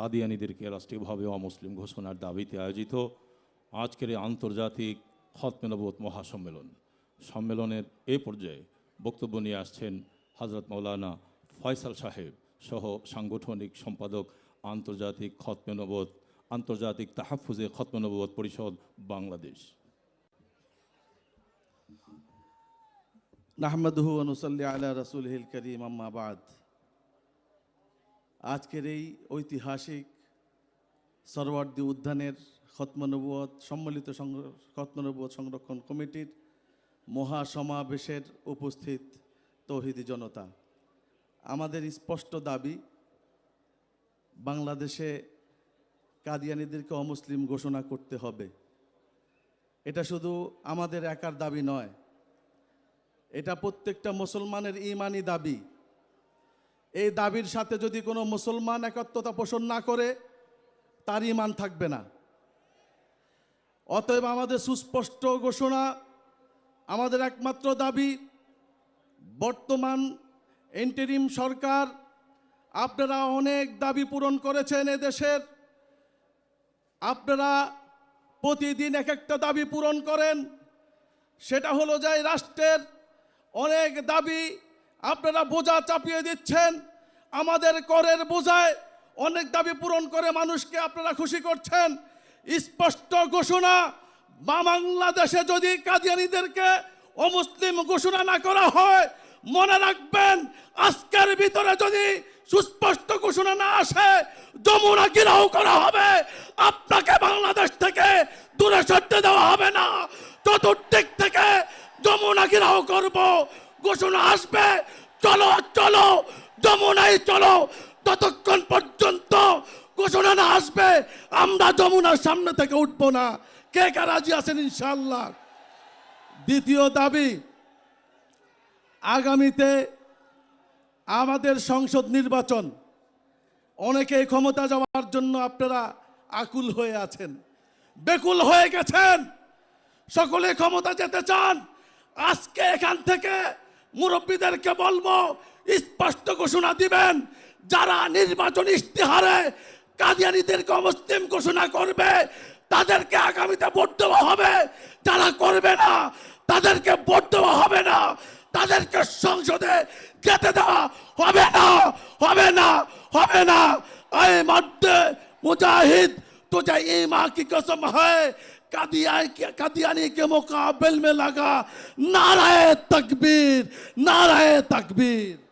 কাদিয়ানিদেরকে রাষ্ট্রীয়ভাবে অমুসলিম ঘোষণার দাবিতে আয়োজিত আজকের আন্তর্জাতিক হতমেনবত মহাসম্মেলন। সম্মেলনের এ পর্যায়ে বক্তব্য নিয়ে আসছেন হজরত মৌলানা ফয়সাল সাহেব সহ সাংগঠনিক সম্পাদক আন্তর্জাতিক খতমেনবত আন্তর্জাতিক তাহাফুজে খতমেনবত পরিষদ বাংলাদেশ। নাহমাদহু অনুসল্লি আলা রসুলহিল করিম আম্মাবাদ আজকের এই ঐতিহাসিক সরওয়ার্দী উদ্যানের খতমনবুয়ত, সম্মিলিত খতমনবুয়ত সংরক্ষণ কমিটির মহাসমাবেশের উপস্থিত তৌহিদি জনতা। আমাদের স্পষ্ট দাবি, বাংলাদেশে কাদিয়ানিদেরকে অমুসলিম ঘোষণা করতে হবে। এটা শুধু আমাদের একার দাবি নয়, এটা প্রত্যেকটা মুসলমানের ইমানি দাবি। এই দাবির সাথে যদি কোনো মুসলমান একত্রতা পোষণ না করে, তার ইমান থাকবে না। অতএব আমাদের সুস্পষ্ট ঘোষণা, আমাদের একমাত্র দাবি, বর্তমান এন্টারিম সরকার, আপনারা অনেক দাবি পূরণ করেছেন এদেশের আপনারা প্রতিদিন এক একটা দাবি পূরণ করেন। সেটা হলো যে রাষ্ট্রের অনেক দাবি আপনারা বোঝা চাপিয়ে দিচ্ছেন, আমাদের করের বোঝায় অনেক দাবি পূরণ করে মানুষকে আপনারা খুশি করছেন। স্পষ্ট ঘোষণা, বাংলাদেশে যদি কাদিয়ানিদেরকে অমুসলিম ঘোষণা না করা হয়, মনে রাখবেন আজকের ভিতরে যদি সুস্পষ্ট ঘোষণা না আসে, যমুনা গিরাও করা হবে। আপনাকে বাংলাদেশ থেকে দূরে সরতে দেওয়া হবে না। চতুর্দিক থেকে যমুনা গিরাও করব। ঘোষণা আসবে। চলো চলো, যমুনায় চলো। ততক্ষণ পর্যন্ত ঘোষণা না আসবে, আমরা যমুনার সামনে থেকে উঠবো না। কে কে রাজি আছেন ইনশাল্লাহ দ্বিতীয় দাবি, আগামীতে আমাদের সংসদ নির্বাচন। অনেকে ক্ষমতা যাওয়ার জন্য আপনারা আকুল হয়ে আছেন। বেকুল হয়ে গেছেন। সকলে ক্ষমতা যেতে চান। আজকে এখান থেকে মুরব্বীদেরকে বলব, স্পষ্ট ঘোষণা দিবেন, যারা নির্বাচন ইশতেহারে কাদিয়ানিদেরকে অবস্থিম ঘোষণা করবে, তাদেরকে আগামীতে ভোট দেওয়া হবে। যারা করবে না, তাদেরকে ভোট দেওয়া হবে না। তাদেরকে সংসদে যেতে দেওয়া হবে না হবে না হবে না। এই মধ্যে মুজাহিদ तुझे ईमा की कसम है। कादियानी के मुकाबले में लगा। नाराय तकबीर नाराय तकबीर।